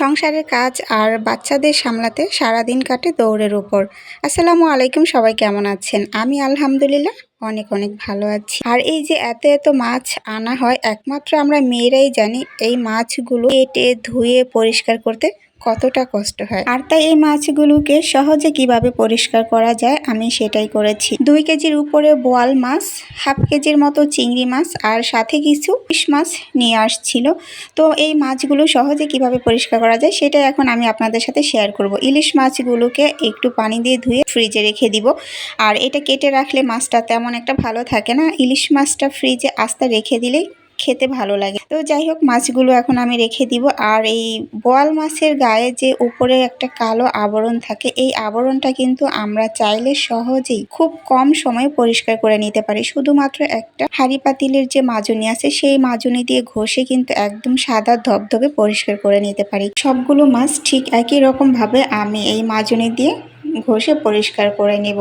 সংসারের কাজ আর বাচ্চাদের সামলাতে সারাদিন কাটে দৌড়ের উপর। আসসালামু আলাইকুম, সবাই কেমন আছেন? আমি আলহামদুলিল্লাহ অনেক অনেক ভালো আছি। আর এই যে এত এত মাছ আনা হয়, একমাত্র আমরা মেয়েরাই জানি এই মাছগুলো কেটে ধুয়ে পরিষ্কার করতে কতটা কষ্ট হয়। আর তাই এই মাছগুলোকে সহজে কীভাবে পরিষ্কার করা যায়, আমি সেটাই করেছি। দুই কেজির উপরে বোয়াল মাছ, হাফ কেজির মতো চিংড়ি মাছ আর সাথে কিছু ফিশ মাছ নিয়ে আসছিল। তো এই মাছগুলো সহজে কীভাবে পরিষ্কার করা যায়, সেটাই এখন আমি আপনাদের সাথে শেয়ার করব। ইলিশ মাছগুলোকে একটু পানি দিয়ে ধুয়ে ফ্রিজে রেখে দিব। আর এটা কেটে রাখলে মাছটা তেমন একটা ভালো থাকে না। ইলিশ মাছটা ফ্রিজে আস্তে রেখে দিলেই খেতে ভালো লাগে। তো যাই হোক, মাছগুলো এখন আমি রেখে দিব। আর এই বোয়াল মাছের গায়ে যে উপরে একটা কালো আবরণ থাকে, এই আবরণটা কিন্তু আমরা চাইলে সহজেই খুব কম সময়ে পরিষ্কার করে নিতে পারি। শুধুমাত্র একটা হাঁড়ি পাতিলের যে মাজুনি আছে, সেই মাজুনি দিয়ে ঘষে কিন্তু একদম সাদা ধবধবে পরিষ্কার করে নিতে পারি। সবগুলো মাছ ঠিক একই রকমভাবে আমি এই মাজুনি দিয়ে ঘষে পরিষ্কার করে নেব।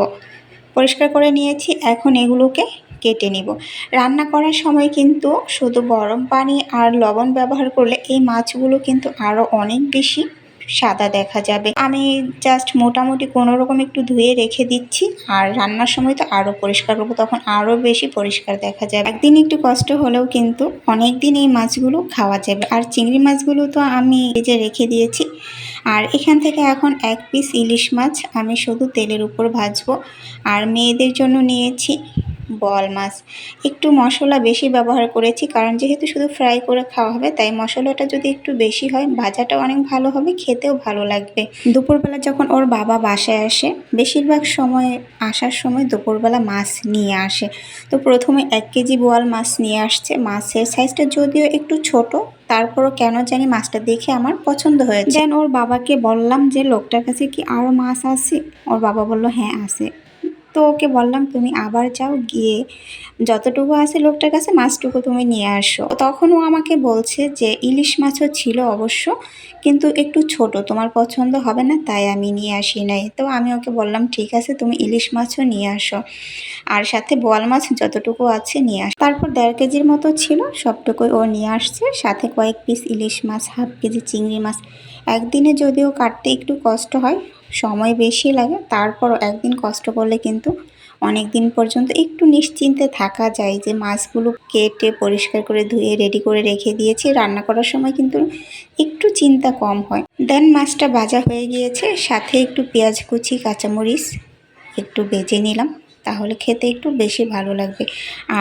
পরিষ্কার করে নিয়েছি। এখন এগুলোকে কেটে নিব। রান্না করার সময় কিন্তু শুধু গরম পানি আর লবণ ব্যবহার করলে এই মাছগুলো কিন্তু আরও অনেক বেশি সাদা দেখা যাবে। আমি জাস্ট মোটামুটি কোনো রকম একটু ধুয়ে রেখে দিচ্ছি আর রান্নার সময় তো আরও পরিষ্কার করব, তখন আরও বেশি পরিষ্কার দেখা যাবে। একদিন একটু কষ্ট হলেও কিন্তু অনেক দিন এই মাছগুলো খাওয়া যাবে। আর চিংড়ি মাছগুলো তো আমি যে রেখে দিয়েছি। আর এখান থেকে এখন এক পিস ইলিশ মাছ আমি শুধু তেলের উপর ভাজবো। আর মেয়েদের জন্য নিয়েছি বল মাছ। একটু মশলা বেশি ব্যবহার করেছি, কারণ যেহেতু শুধু ফ্রাই করে খাওয়া হবে, তাই মশলাটা যদি একটু বেশি হয়, ভাজাটা অনেক ভালো হবে, খেতেও ভালো লাগবে। দুপুরবেলা যখন ওর বাবা বাসায় আসে, বেশিরভাগ সময়, আসার সময় দুপুরবেলা মাছ নিয়ে আসে। তো প্রথমে এক কেজি বোয়াল মাছ নিয়ে আসছে। মাছের সাইজটা যদিও একটু ছোট, তারপরও কেন জানি মাছটা দেখে আমার পছন্দ হয়েছে। দেন ওর বাবাকে বললাম যে, লোকটার কাছে কি আরও মাছ আছে? ওর বাবা বলল হ্যাঁ আছে। তো ওকে বললাম, তুমি আবার যাও গিয়ে যতটুকু আছে লোকটার কাছে মাছটুকু তুমি নিয়ে আসো। তখন ও আমাকে বলছে যে, ইলিশ মাছও ছিল অবশ্য, কিন্তু একটু ছোট, তোমার পছন্দ হবে না, তাই আমি নিয়ে আসি নাই। তো আমি ওকে বললাম, ঠিক আছে, তুমি ইলিশ মাছও নিয়ে আসো, আর সাথে বোয়াল মাছ যতটুকু আছে নিয়ে আস। তারপর দেড় কেজির মতো ছিল, সবটুকুই ও নিয়ে আসছে, সাথে কয়েক পিস ইলিশ মাছ হাফ কেজি চিংড়ি মাছ একদিনে যদিও কাটতে একটু কষ্ট হয়, সময় বেশি লাগে, তারপরও একদিন কষ্ট করলে কিন্তু অনেক দিন পর্যন্ত একটু নিশ্চিন্তে থাকা যায় যে মাছগুলো কেটে পরিষ্কার করে ধুয়ে রেডি করে রেখে দিয়েছি। রান্না করার সময় কিন্তু একটু চিন্তা কম হয়। দেন মাছটা ভাজা হয়ে গিয়েছে, সাথে একটু পেঁয়াজ কুচি, কাঁচামরিচ একটু বেজে নিলাম, তাহলে খেতে একটু বেশি ভালো লাগবে।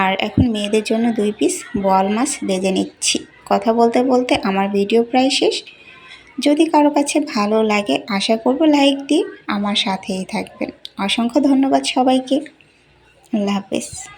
আর এখন মেয়েদের জন্য দুই পিস বোয়াল মাছ বেজে নিচ্ছি। কথা বলতে বলতে আমার ভিডিও প্রায় শেষ। যদি কারও কাছে ভালো লাগে, আশা করব লাইক দিয়ে আমার সাথেই থাকবেন। অসংখ্য ধন্যবাদ সবাইকে। আল্লাহ হাফেজ।